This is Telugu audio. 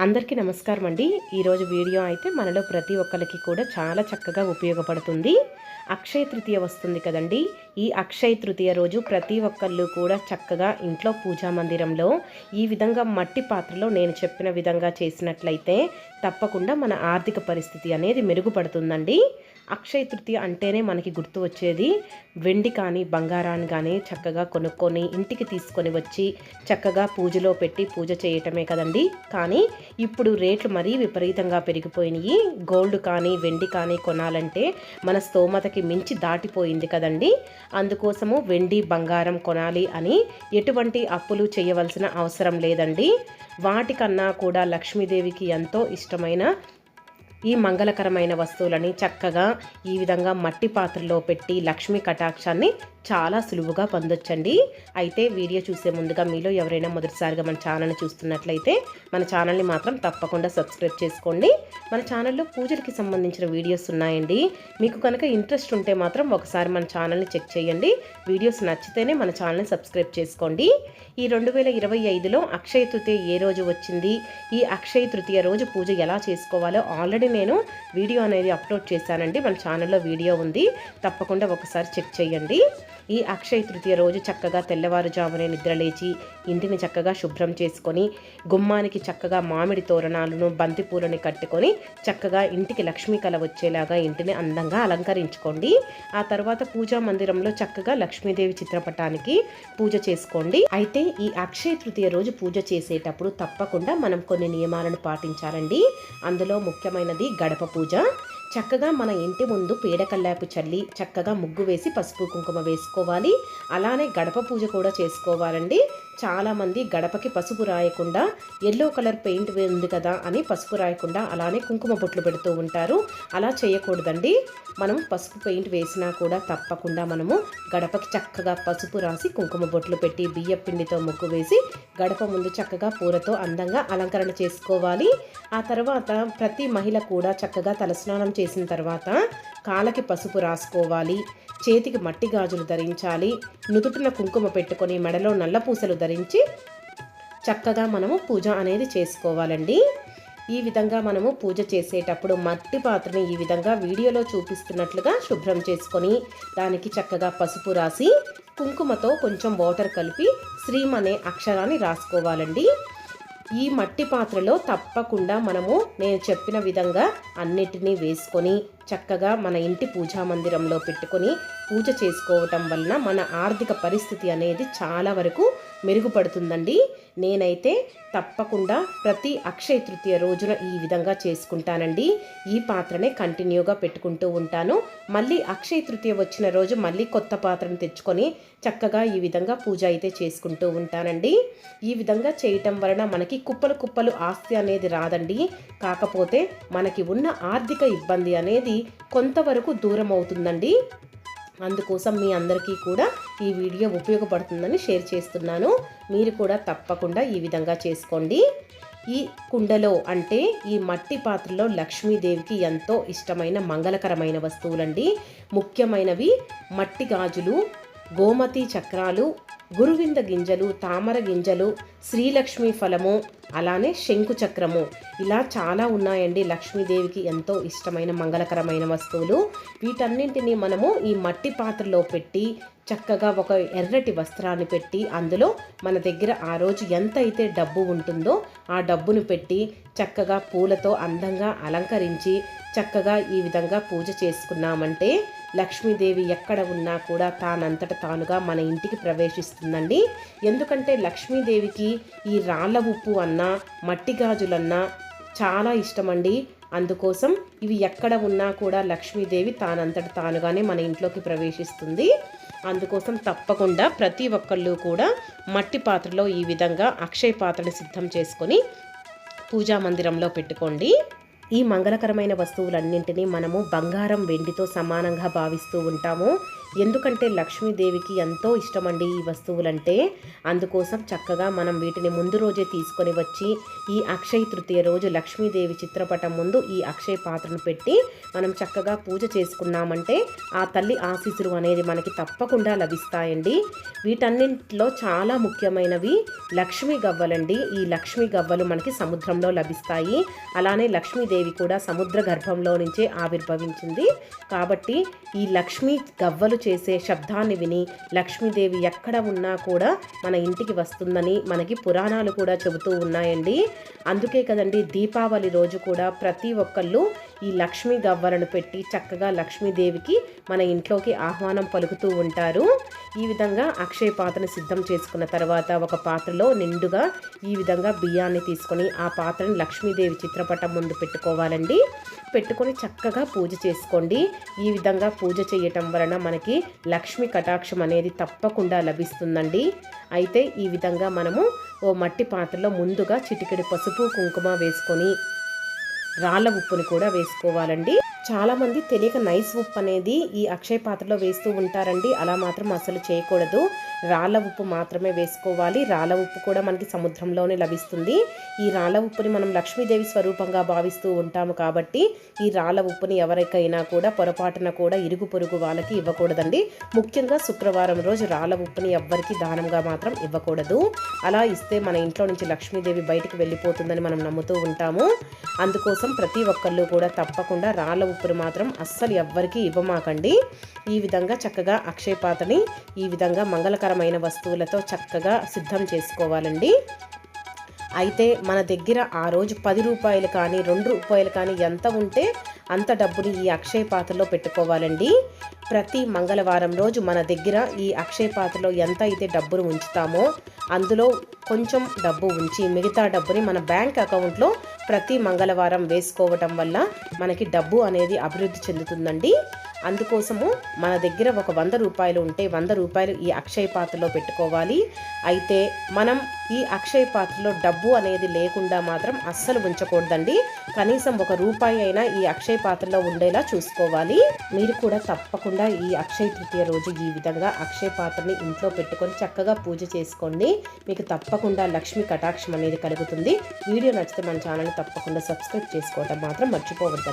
అందరికీ నమస్కారం అండి. ఈరోజు వీడియో అయితే మనలో ప్రతి ఒక్కరికి కూడా చాలా చక్కగా ఉపయోగపడుతుంది. అక్షయ తృతీయ వస్తుంది కదండి. ఈ అక్షయ తృతీయ రోజు ప్రతి ఒక్కళ్ళు కూడా చక్కగా ఇంట్లో పూజా మందిరంలో ఈ విధంగా మట్టి పాత్రలో నేను చెప్పిన విధంగా చేసినట్లయితే తప్పకుండా మన ఆర్థిక పరిస్థితి అనేది మెరుగుపడుతుందండి. అక్షయ తృతీయ అంటేనే మనకి గుర్తు వచ్చేది వెండి కానీ బంగారాన్ని కానీ చక్కగా కొనుక్కొని ఇంటికి తీసుకొని వచ్చి చక్కగా పూజలో పెట్టి పూజ చేయటమే కదండి. కానీ ఇప్పుడు రేట్లు మరీ విపరీతంగా పెరిగిపోయినాయి. గోల్డ్ కానీ వెండి కానీ కొనాలంటే మన స్తోమతకి మించి దాటిపోయింది కదండి. అందుకోసము వెండి బంగారం కొనాలి అని ఎటువంటి అప్పులు చేయవలసిన అవసరం లేదండి. వాటికన్నా కూడా లక్ష్మీదేవికి ఎంతో ఇష్టమైన ఈ మంగళకరమైన వస్తువులని చక్కగా ఈ విధంగా మట్టి పాత్రలో పెట్టి లక్ష్మీ కటాక్షాన్ని చాలా సులువుగా పొందొచ్చండి. అయితే వీడియో చూసే ముందుగా మీలో ఎవరైనా మొదటిసారిగా మన ఛానల్ని చూస్తున్నట్లయితే మన ఛానల్ని మాత్రం తప్పకుండా సబ్స్క్రైబ్ చేసుకోండి. మన ఛానల్లో పూజలకి సంబంధించిన వీడియోస్ ఉన్నాయండి. మీకు కనుక ఇంట్రెస్ట్ ఉంటే మాత్రం ఒకసారి మన ఛానల్ని చెక్ చేయండి. వీడియోస్ నచ్చితేనే మన ఛానల్ని సబ్స్క్రైబ్ చేసుకోండి. ఈ రెండు వేల ఇరవై ఐదులో అక్షయ తృతీయ ఏ రోజు వచ్చింది? ఈ అక్షయ తృతీయ రోజు పూజ ఎలా చేసుకోవాలో ఆల్రెడీ నేను వీడియో అనేది అప్లోడ్ చేశానండి. మన ఛానల్లో వీడియో ఉంది. తప్పకుండా ఒకసారి చెక్ చేయండి. ఈ అక్షయ తృతీయ రోజు చక్కగా తెల్లవారుజామునే నిద్రలేచి ఇంటిని చక్కగా శుభ్రం చేసుకొని గుమ్మానికి చక్కగా మామిడి తోరణాలను బంతిపూలను కట్టుకొని చక్కగా ఇంటికి లక్ష్మీ కళ వచ్చేలాగా ఇంటిని అందంగా అలంకరించుకోండి. ఆ తర్వాత పూజా మందిరంలో చక్కగా లక్ష్మీదేవి చిత్రపటానికి పూజ చేసుకోండి. అయితే ఈ అక్షయ తృతీయ రోజు పూజ చేసేటప్పుడు తప్పకుండా మనం కొన్ని నియమాలను పాటించాలండి. అందులో ముఖ్యమైనది గడప పూజ. చక్కగా మన ఇంటి ముందు పీడకల్లాపు చల్లి చక్కగా ముగ్గు వేసి పసుపు కుంకుమ వేసుకోవాలి. అలానే గడప పూజ కూడా చేసుకోవాలండి. చాలామంది గడపకి పసుపు రాయకుండా ఎల్లో కలర్ పెయింట్ ఉంది కదా అని పసుపు రాయకుండా అలానే కుంకుమ బొట్లు పెడుతూ ఉంటారు. అలా చేయకూడదండి. మనం పసుపు పెయింట్ వేసినా కూడా తప్పకుండా మనము గడపకి చక్కగా పసుపు రాసి కుంకుమ బొట్లు పెట్టి బియ్య పిండితో ముగ్గు వేసి గడప ముందు చక్కగా పూలతో అందంగా అలంకరణ చేసుకోవాలి. ఆ తర్వాత ప్రతి మహిళ కూడా చక్కగా తలస్నానం చేసిన తర్వాత కాళ్ళకి పసుపు రాసుకోవాలి చేతికి మట్టి గాజులు ధరించాలి నుదుటిన కుంకుమ పెట్టుకొని మెడలో నల్ల పూసలు ధరించి చక్కగా మనము పూజ అనేది చేసుకోవాలండి. ఈ విధంగా మనము పూజ చేసేటప్పుడు మట్టి పాత్రని ఈ విధంగా వీడియోలో చూపిస్తున్నట్లుగా శుభ్రం చేసుకొని దానికి చక్కగా పసుపు రాసి కుంకుమతో కొంచెం వాటర్ కలిపి శ్రీం అనే అక్షరాన్ని రాసుకోవాలండి. ఈ మట్టి పాత్రలో తప్పకుండా మనము నేను చెప్పిన విధంగా అన్నిటినీ వేసుకొని చక్కగా మన ఇంటి పూజా మందిరంలో పెట్టుకొని పూజ చేసుకోవటం వలన మన ఆర్థిక పరిస్థితి అనేది చాలా వరకు మెరుగుపడుతుందండి. నేనైతే తప్పకుండా ప్రతి అక్షయ తృతీయ రోజున ఈ విధంగా చేసుకుంటానండి. ఈ పాత్రనే కంటిన్యూగా పెట్టుకుంటూ ఉంటాను. మళ్ళీ అక్షయ తృతీయ వచ్చిన రోజు మళ్ళీ కొత్త పాత్రను తెచ్చుకొని చక్కగా ఈ విధంగా పూజ అయితే చేసుకుంటూ ఉంటానండి. ఈ విధంగా చేయటం వలన మనకి కుప్పలు కుప్పలు ఆస్తి అనేది రాదండి. కాకపోతే మనకి ఉన్న ఆర్థిక ఇబ్బంది అనేది కొంతవరకు దూరం అవుతుందండి అందుకోసం మీ అందరికీ కూడా ఈ వీడియో ఉపయోగపడుతుందని షేర్ చేస్తున్నాను. మీరు కూడా తప్పకుండా ఈ విధంగా చేసుకోండి. ఈ కుండలో అంటే ఈ మట్టి పాత్రలో లక్ష్మీదేవికి ఎంతో ఇష్టమైన మంగళకరమైన వస్తువులండి. ముఖ్యమైనవి మట్టి గాజులు గోమతి చక్రాలు గురువింద గింజలు తామర గింజలు శ్రీలక్ష్మి ఫలము అలానే శంకు చక్రము. ఇలా చాలా ఉన్నాయండి లక్ష్మీదేవికి ఎంతో ఇష్టమైన మంగళకరమైన వస్తువులు. వీటన్నింటినీ మనము ఈ మట్టి పాత్రలో పెట్టి చక్కగా ఒక ఎర్రటి వస్త్రాన్ని పెట్టి అందులో మన దగ్గర ఆ రోజు ఎంత అయితే డబ్బు ఉంటుందో ఆ డబ్బును పెట్టి చక్కగా పూలతో అందంగా అలంకరించి చక్కగా ఈ విధంగా పూజ చేసుకున్నామంటే లక్ష్మీదేవి ఎక్కడ ఉన్నా కూడా తానంతట తానుగా మన ఇంటికి ప్రవేశిస్తుందండి. ఎందుకంటే లక్ష్మీదేవికి ఈ రాళ్ళ ఉప్పు అన్నా మట్టి గాజులన్నా చాలా ఇష్టమండి. అందుకోసం ఇవి ఎక్కడ ఉన్నా కూడా లక్ష్మీదేవి తానంతట తానుగానే మన ఇంట్లోకి ప్రవేశిస్తుంది. అందుకోసం తప్పకుండా ప్రతి ఒక్కళ్ళు కూడా మట్టి పాత్రలో ఈ విధంగా అక్షయ పాత్రని సిద్ధం చేసుకొని పూజా మందిరంలో పెట్టుకోండి. ఈ మంగళకరమైన వస్తువులన్నింటినీ మనము బంగారం వెండితో సమానంగా భావిస్తూ ఉంటాము. ఎందుకంటే లక్ష్మీదేవికి ఎంతో ఇష్టమండి ఈ వస్తువులంటే. అందుకోసం చక్కగా మనం వీటిని ముందు రోజే తీసుకొని వచ్చి ఈ అక్షయ తృతీయ రోజు లక్ష్మీదేవి చిత్రపటం ముందు ఈ అక్షయ పాత్రను పెట్టి మనం చక్కగా పూజ చేసుకున్నామంటే ఆ తల్లి ఆశీసులు అనేది మనకి తప్పకుండా లభిస్తాయండి. వీటన్నింటిలో చాలా ముఖ్యమైనవి లక్ష్మీ గవ్వలండి. ఈ లక్ష్మీ గవ్వలు మనకి సముద్రంలో లభిస్తాయి. అలానే లక్ష్మీదేవి కూడా సముద్ర గర్భంలో నుంచే ఆవిర్భవించింది. కాబట్టి ఈ లక్ష్మీ గవ్వలు చేసే శబ్దాన్ని విని లక్ష్మీదేవి ఎక్కడ ఉన్నా కూడా మన ఇంటికి వస్తుందని మనకి పురాణాలు కూడా చెబుతూ ఉన్నాయండి. అందుకే కదండి దీపావళి రోజు కూడా ప్రతి ఒక్కళ్ళు ఈ లక్ష్మీ గవ్వలను పెట్టి చక్కగా లక్ష్మీదేవికి మన ఇంట్లోకి ఆహ్వానం పలుకుతూ ఉంటారు. ఈ విధంగా అక్షయ పాత్రను సిద్ధం చేసుకున్న తర్వాత ఒక పాత్రలో నిండుగా ఈ విధంగా బియ్యాన్ని తీసుకొని ఆ పాత్రను లక్ష్మీదేవి చిత్రపటం ముందు పెట్టుకోవాలండి. పెట్టుకొని చక్కగా పూజ చేసుకోండి. ఈ విధంగా పూజ చేయటం వలన మనకి లక్ష్మి కటాక్షం అనేది తప్పకుండా లభిస్తుందండి. అయితే ఈ విధంగా మనము ఓ మట్టి పాత్రలో ముందుగా చిటికెడు పసుపు కుంకుమ వేసుకొని రాళ్ళ ఉప్పుని కూడా వేసుకోవాలండి. చాలామంది తెలియక నైస్ ఉప్పు అనేది ఈ అక్షయ పాత్రలో వేస్తూ ఉంటారండి. అలా మాత్రం అసలు చేయకూడదు. రాళ్ళ ఉప్పు మాత్రమే వేసుకోవాలి. రాళ్ళ ఉప్పు కూడా మనకి సముద్రంలోనే లభిస్తుంది. ఈ రాళ్ళ ఉప్పుని మనం లక్ష్మీదేవి స్వరూపంగా భావిస్తూ ఉంటాము కాబట్టి ఈ రాళ్ళ ఉప్పుని ఎవరికైనా కూడా పొరపాటున కూడా ఇరుగు పొరుగు వాళ్ళకి ఇవ్వకూడదండి. ముఖ్యంగా శుక్రవారం రోజు రాళ్ళ ఉప్పుని ఎవ్వరికి దానంగా మాత్రం ఇవ్వకూడదు. అలా ఇస్తే మన ఇంట్లో నుంచి లక్ష్మీదేవి బయటికి వెళ్ళిపోతుందని మనం నమ్ముతూ ఉంటాము. అందుకోసం ప్రతి ఒక్కళ్ళు కూడా తప్పకుండా రాళ్ళ ఉప్పుని మాత్రం అస్సలు ఎవ్వరికి ఇవ్వమాకండి. ఈ విధంగా చక్కగా అక్షయపాతని ఈ విధంగా రుచికరమైన వస్తువులతో చక్కగా సిద్ధం చేసుకోవాలండి. అయితే మన దగ్గర ఆ రోజు పది రూపాయలు కానీ రెండు రూపాయలు కానీ ఎంత ఉంటే అంత డబ్బుని ఈ అక్షయ పాత్రలో పెట్టుకోవాలండి. ప్రతి మంగళవారం రోజు మన దగ్గర ఈ అక్షయ పాత్రలో ఎంత అయితే డబ్బును ఉంచుతామో అందులో కొంచెం డబ్బు ఉంచి మిగతా డబ్బుని మన బ్యాంక్ అకౌంట్లో ప్రతి మంగళవారం వేసుకోవటం వల్ల మనకి డబ్బు అనేది అభివృద్ధి చెందుతుందండి. అందుకోసము మన దగ్గర ఒక వంద రూపాయలు ఉంటే వంద రూపాయలు ఈ అక్షయ పాత్రలో పెట్టుకోవాలి. అయితే మనం ఈ అక్షయ పాత్రలో డబ్బు అనేది లేకుండా మాత్రం అస్సలు ఉంచకూడదండి. కనీసం ఒక రూపాయి అయినా ఈ అక్షయ పాత్రలో ఉండేలా చూసుకోవాలి. మీరు కూడా తప్పకుండా ఈ అక్షయ తృతీయ రోజు ఈ విధంగా అక్షయ పాత్రని ఇంట్లో పెట్టుకొని చక్కగా పూజ చేసుకోండి. మీకు తప్పకుండా లక్ష్మి కటాక్షం అనేది కలుగుతుంది. వీడియో నచ్చితే మన ఛానల్ని తప్పకుండా సబ్స్క్రైబ్ చేసుకోవడం మాత్రం మర్చిపోవద్దండి.